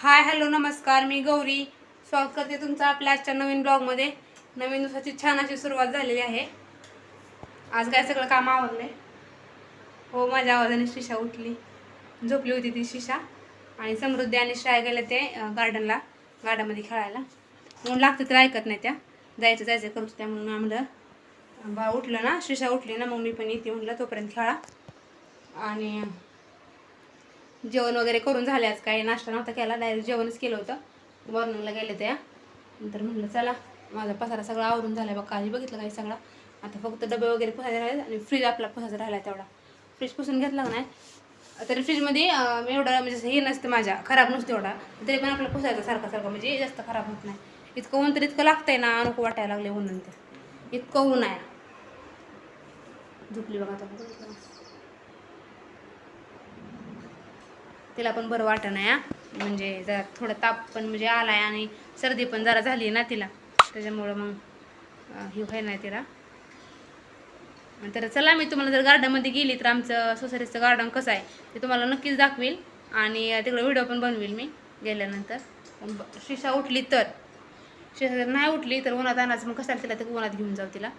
Hi hello नमस्कार मी गौरी. स्वागत करते तुमचं आपल्या आजच्या नवीन ब्लॉगमध्ये. नवीन दिवसाची छान अशी सुरुवात झालेली आहे. आज काय सगळं काम आवडलंय हो माझ्या आवाजाने शिशा उठली. झोपली होती ती शिशा. आणि समृद्धी आणि श्राय गेल्या ते गार्डनला गार्डनमध्ये खेळायला. म्हणून लागतं तर ऐकत नाही त्या. जायचं जायचं करतो त्या म्हणून आम्हाला बा उठलं ना शिशा उठली ना मग मी पण येते म्हटलं तोपर्यंत खेळा. आणि जेवण वगैरे करून झाले आज. काही नाश्ता नव्हता केला डायरेक्ट जेवणच केलं होतं. मॉर्निंगला गेले त्या नंतर म्हटलं चला माझा पसारा सगळा आवरून झाला बघ काळजी बघितलं काही सगळा. आता फक्त डबे वगैरे पुसायचे राहिले आणि फ्रीज आपला पुसायचा राहिला तेवढा. फ्रीज पुसून घेतला का नाही? तरी फ्रीजमध्ये एवढा म्हणजे असं हे नसतं माझ्या खराब नसतं एवढा. तरी पण आपला पुसायचं सारखं सारखं म्हणजे जास्त खराब होत नाही. इतकं ऊन तर इतकं लागतंय ना नको वाटायला लागले ऊन नंतर. इतकं ऊन आहे. झोपली बघा आता बघितलं का? तिला पण बरं वाटत नाही हा. म्हणजे जरा थोडं ताप पण म्हणजे आला आहे आणि सर्दी पण जरा झाली आहे ना तिला. त्याच्यामुळं मग हे व्हाय नाही तिला. तर चला मी तुम्हाला जर गार्डनमध्ये गेली तर आमचं सोसायटीचं गार्डन कसं आहे ते तुम्हाला नक्कीच दाखवेल आणि तिकडं व्हिडिओ पण बनवेल मी गेल्यानंतर. ब- शिशा उठली तर. शिशा जर नाही उठली तर उन्हात आणायचं मग कशाला तिला ते उन्हात घेऊन जाऊ तिला?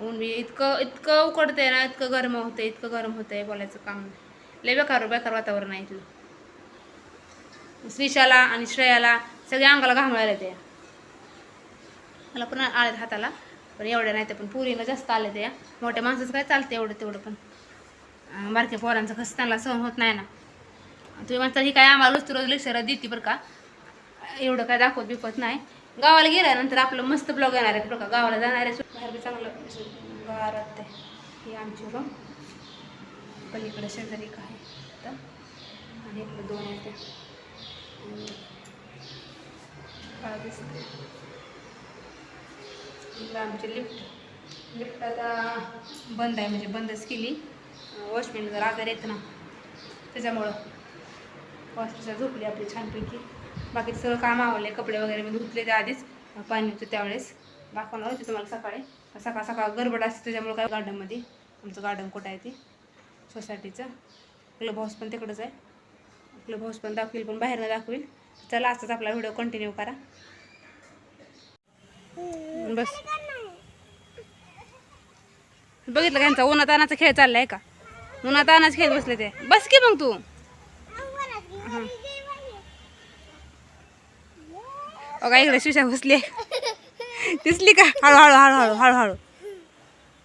ऊन मी इतकं इतकं उकडतंय ना इतकं गरम होतं इतकं गरम होतंय बोलायचं काम नाही. लय बेकार बेकार वातावरण आहे इथलं. श्रीशाला आणि श्रेयाला सगळ्या अंगाला घामळायला त्या मला पण आळ्यात हाताला पण एवढ्या नाही तर पण पुरीला जास्त आले त्या मोठ्या माणसाचं काय चालतं एवढं तेवढं पण. बारक्या पोरांचं कसं त्यांना सहन होत नाही ना. तुम्ही म्हणता ही काय आम्हाला रोज रोज लेक्चर देते बरं का? एवढं काय दाखवत बिपत नाही. गावाला गेल्यानंतर आपलं मस्त ब्लॉग येणार आहे बरं का? गावाला जाणार आहे. बाहेर बी चांगलं गावात ते ही आमची रूम पलीकडे शेजारी काय तर आणि इकडे दोन आहेत. काळं दिसतंय. इकडं आमची लिफ्ट लिफ्ट आता बंद आहे म्हणजे बंदच केली. वॉशमॅन जर आजार येतं ना त्याच्यामुळं वॉचमॅन झोपली आपली छानपैकी. बाकी सगळं काम आवडले कपडे वगैरे मी धुतले त्या आधीच पाणी होतं त्यावेळेस. दाखवणार होते तुम्हाला सकाळी. सकाळ सकाळ गडबड असते त्याच्यामुळे काय गार्डनमध्ये. आमचं गार्डन कुठं आहे ते? सोसायटीचं. क्लब हाऊस पण तिकडंच आहे. आपलं भाऊस पण दाखवेल पण बाहेरनं दाखवेल. चला असंच आपला व्हिडिओ कंटिन्यू करा. बस. बघितलं का यांचा उन्हात आणाचा खेळ चाललाय का? उन्हात आणाच खेळ बसले ते. बस की मग तू. अगा इकडे शिशा बसली दिसली का? हळूहळू हळूहळू हळूहळू.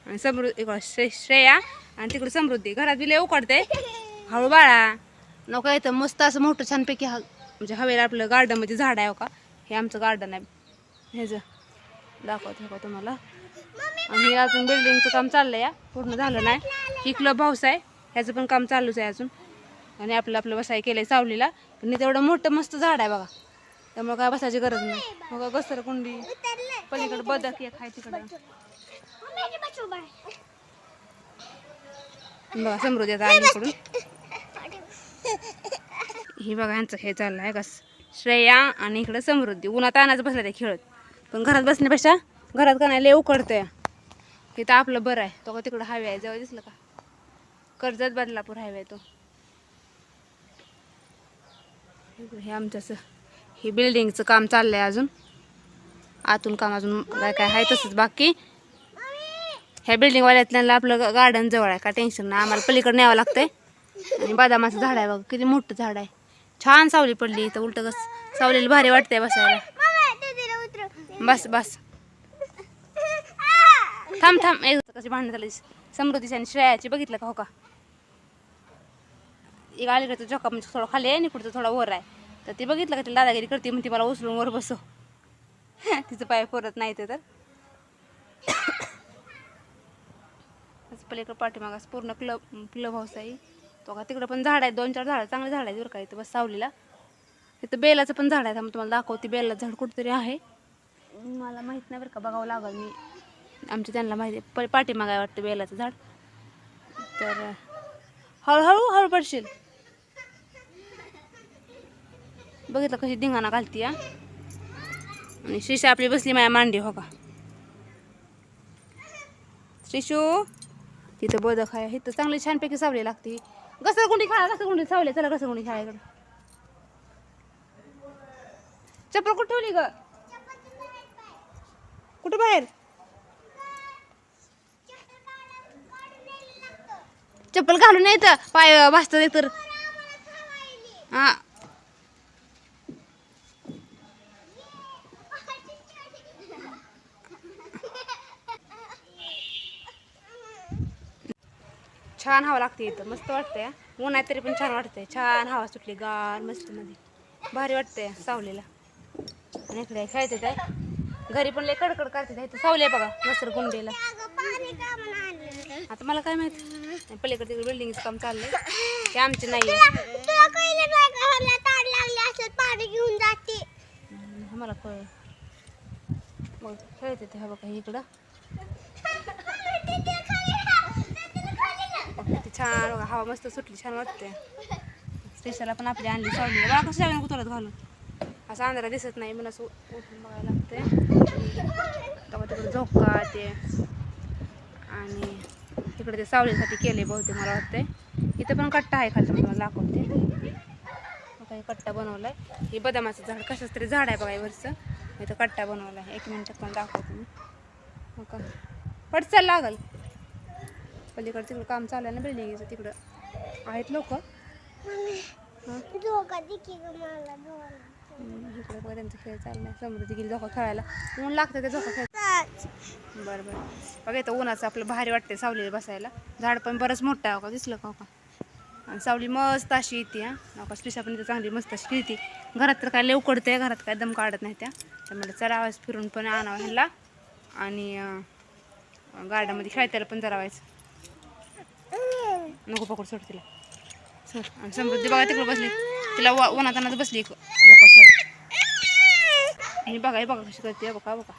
आणि समृद्धी इकडं श्रे श्रेया आणि तिकडे समृद्धी. घरात बिले उकडते. हळू बाळा. नको इथं मस्त असं मोठं छानपैकी हा म्हणजे हवेला आपलं गार्डनमध्ये झाड आहे हो का? हे आमचं गार्डन आहे. ह्याचं दाखवते का तुम्हाला. आणि अजून बिल्डिंगचं काम चाललं या पूर्ण झालं नाही. ही क्लब हाऊस आहे. ह्याचं पण काम चालूच आहे अजून. आणि आपलं आपलं बसाय केलं आहे सावलीला. पण तेवढं मोठं मस्त झाड आहे बघा. त्यामुळे काय बसायची गरज नाही. हो बघा घसर कुंडी पलीकडे बदक एक आहे तिकडं. बघा समृद्धी आता आली इकडून. हे बघा यांचं हे चाललं आहे का श्रेया आणि इकडं समृद्धी. उन्हात आणायचं बसल्या ते खेळत. पण घरात बसण्यापेक्षा घरात का नाही लय उकडतंय. तर आपलं बरं आहे. तो का तिकडं हायवे आहे. जवळ दिसलं का? कर्जत बदलापूर हायवे आहे तो. हे आमच्या असं हे बिल्डिंगचं काम चाललंय अजून. आतून काम अजून काय काय आहे तसंच बाकी. ह्या बिल्डिंगवाल्यातल्या आपलं गार्डन जवळ आहे. का टेन्शन नाही. आम्हाला पलीकडे न्यावं लागतंय. आणि बदामाचं झाड आहे बघा किती मोठं झाड आहे. छान सावली पडली इथं उलट कस सावलीला भारी वाटतंय बसायला. बस बस. थांब थांब. एक कशी भांडण झाली? समृद्धीची आणि श्रेयाची बघितलं का हो का? एक अलीकडचा झोका म्हणजे थोडं खाली आहे आणि कुठचं थोडा वर आहे. तर ती बघितलं का ती दादागिरी करते म्हणते मला उचलून वर बसो तिचं पाय परत नाही ते तर. पलीकडे पाठीमागास पूर्ण क्लब क्लब हाऊस आहे. तो का तिकडं पण झाड आहे दोन चार झाडं चांगले झाड आहेत बरं का इथं बस सावलीला. इथं बेलाचं पण झाड आहे त्यामुळे तुम्हाला दाखवते बेलाचं झाड कुठंतरी आहे. मला माहीत नाही बरं का बघावं लागल मी. आमच्या त्यांना माहिती आहे प पाठीमागं आहे वाटतं बेलाचं झाड. तर हळूहळू हळू पडशील. बघितलं कशी धिंगाणा घालती या आणि शिशा आपली बसली माझ्या मांडी हो का? शिशू तिथं बदक आहे इथं चांगली छानपैकी सावली लागते. घसरगुंडी खेळा घसरगुंडी सावली चला घसरगुंडी खेळायकडे चप्पल कुठं ठेवली ग? कुठं बाहेर? चप्पल घालून नाही तर पाय भासत एक तर. हा. छान हवा लागते इथं. मस्त वाटतंय. ऊन आहे तरी पण छान वाटतंय. छान हवा सुटली. गार मस्त मध्ये. भारी वाटतंय सावलीला. आणि इकडे खेळते काय घरी पण लय कडकड करते इथं सावली आहे बघा मसर गुंडेला. आता मला काय माहीत? पलीकडे तिकडे बिल्डिंगचं काम चाललंय. ते आमचे नाही आहे. पाणी घेऊन जाते मला कळ मग खेळते ते हा बघा इकडं. छान बघा हवा मस्त सुटली छान वाटते स्पेशल पण आपली आणली सावली बघा कसं सगळ्यांना कुतरत घालून. असं अंधारा दिसत नाही मला असं उठून बघायला लागते तेव्हा तिकडे झोका ते. आणि तिकडे ते सावलीसाठी केले बहुतेक मला वाटतंय. इथं पण कट्टा आहे खालचं मला दाखवते. मग काही कट्टा बनवलाय. हे बदामाचं झाड कसंच तरी झाड आहे बघा हे वरचं. इथं कट्टा बनवलाय. एक मिनिटात पण दाखवते मी. मग का पट लागल. पलीकडे तिकडं काम चालू आहे ना बिल्डिंगचं तिकडं. आहेत लोक? धोका. इकडे बघा त्यांचा खेळ चाललाय समृद्धी गेली झोका खेळायला. ऊन लागतं ते झोका खेळ. बरं बरं. बघा इथं उन्हाचं आपलं भारी वाटते सावलीला बसायला. झाड पण बरंच मोठं आहे का दिसलं का हो का? आणि सावली मस्त अशी येते हां. नका स्पेशा पण चांगली मस्त अशी येते घरात तर काय उकडते घरात काय दम काढत नाही त्या. त्यामुळे चला आवाज फिरून पण आणावं ह्याला. आणि गार्डनमध्ये खेळतायला पण जरावायचं नको पकड सोड तिला. सर आणि समृद्धी बघा तिकडं बसली. तिला वा बसली एक. झोका सर आणि बघा हे बघा कशी करते बघा बघा.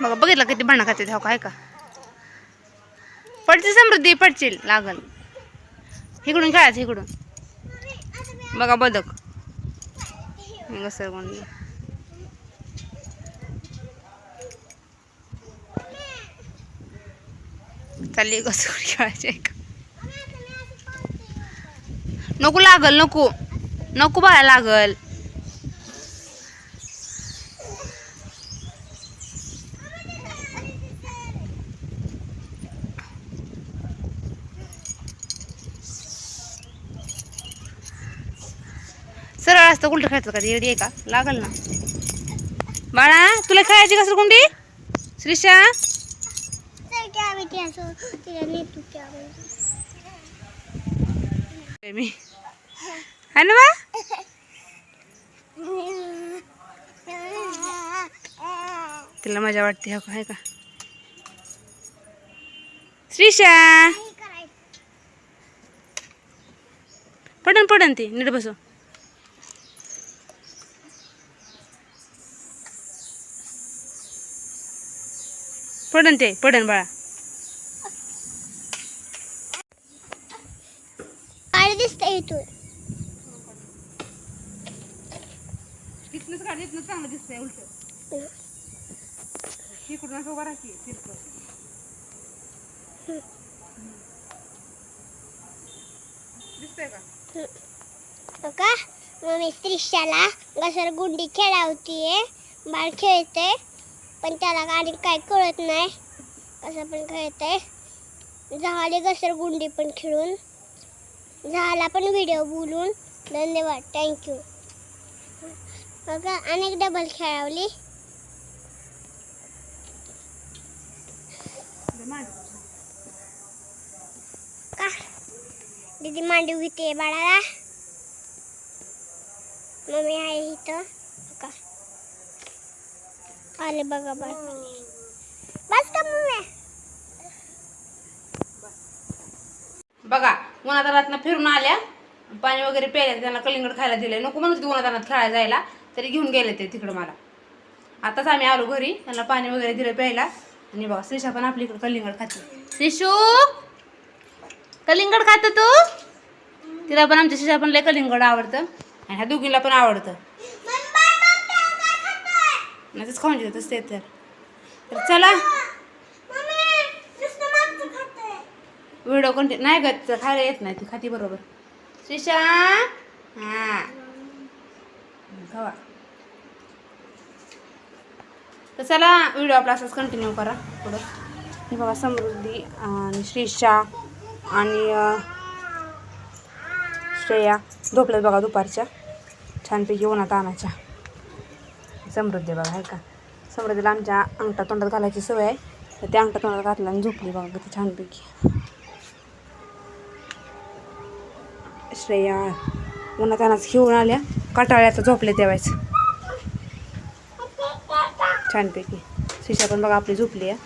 बघा बघितलं किती भांडणं खाते हो काय का? पडची समृद्धी पडशील. लागल. इकडून खेळायचं इकडून. बघा बदक. घसरगुंड चालली घसरगुंड खेळायची आहे का नको लागल नको. नको बाळा लागल. सरळ असतं उलट खेळतात का? येडी आहे का? लागल ना. बाळा तुला खेळायची कसं गुंडी श्रीशा? तिला मी. है ना बा? तिला मजा वाटते हो का? आहे का? श्रीषा पडन पडन ती. नीट बसव. पडन ते पडन बाळा. इथनंच काढ चांगलं दिसतंय उलट. इकडून असं उभा राहते तिरकं. दिसतंय का? का मग मी त्रिशाला घसरगुंडी खेळावतीये बाळ खेळते पण त्याला आणि काय कळत नाही. कसं पण खेळते झाले घसरगुंडी पण खेळून. झाला पण व्हिडिओ बोलून. धन्यवाद. थँक्यू बघा अनेक डबल खेळावली. का? दीदी मांडीव घेते बाळाला. मम्मी आहे इथं. आले बघा बाळ बस का मम्मी? बघा उन्हात रातना फिरून आल्या. पाणी वगैरे प्यायला त्यांना कलिंगड खायला दिले नको म्हणत अनात खेळायला जायला. तरी घेऊन गेले ते तिकडं मला. आताच आम्ही आलो घरी. त्यांना पाणी वगैरे दिलं प्यायला. आणि बघा श्रीषा पण आपली इकडे कलिंगड खाते. श्रीशू कलिंगड खात तू? तिला पण आमच्या श्रीषा पण लय कलिंगड आवडतं. आणि ह्या दोघीला पण आवडतं. नाही खाऊन देतच ते तर तर चला व्हिडिओ कोणते नाही गं खायला येत नाही ती खाती बरोबर. श्रीशा! हा. खावा. तर चला व्हिडिओ आपला असाच कंटिन्यू करा पुढं. हे बघा समृद्धी आणि श्रीशा आणि श्रेया. झोपल्यात बघा दुपारच्या. छानपैकी उन्हात आणायच्या. समृद्धी बघा आहे का? समृद्धीला आमच्या अंगठा तोंडात घालायची सवय आहे. तर त्या अंगठा तोंडात घातला आणि झोपली बघा किती छानपैकी. श्रेया उन्हात त्यांनाच घेऊन आल्या. कटाळ्याचं झोपले तेव्हाच छानपैकी. शिशा पण बघा आपली झोपली आहे.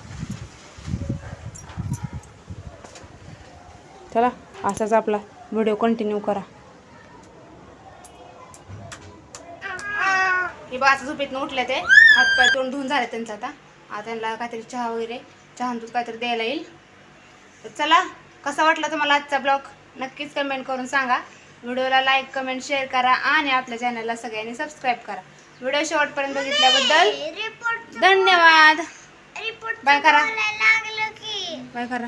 चला असाच आपला व्हिडिओ कंटिन्यू करा. आता झोपेतनं उठले ते हातपाय तोंड धुवून झाले त्यांचं आता. आता त्यांना काहीतरी चहा वगैरे चहा दूध काहीतरी द्यायला येईल. तर चला कसा वाटला तुम्हाला आजचा ब्लॉग? नक्कीच कमेंट करून सांगा. व्हिडिओला लाईक कमेंट शेअर करा आणि आपल्या चॅनलला सगळ्यांनी सबस्क्राईब करा. व्हिडिओ शेवटपर्यंत बघितल्याबद्दल धन्यवाद. बाय करा. बाय करा.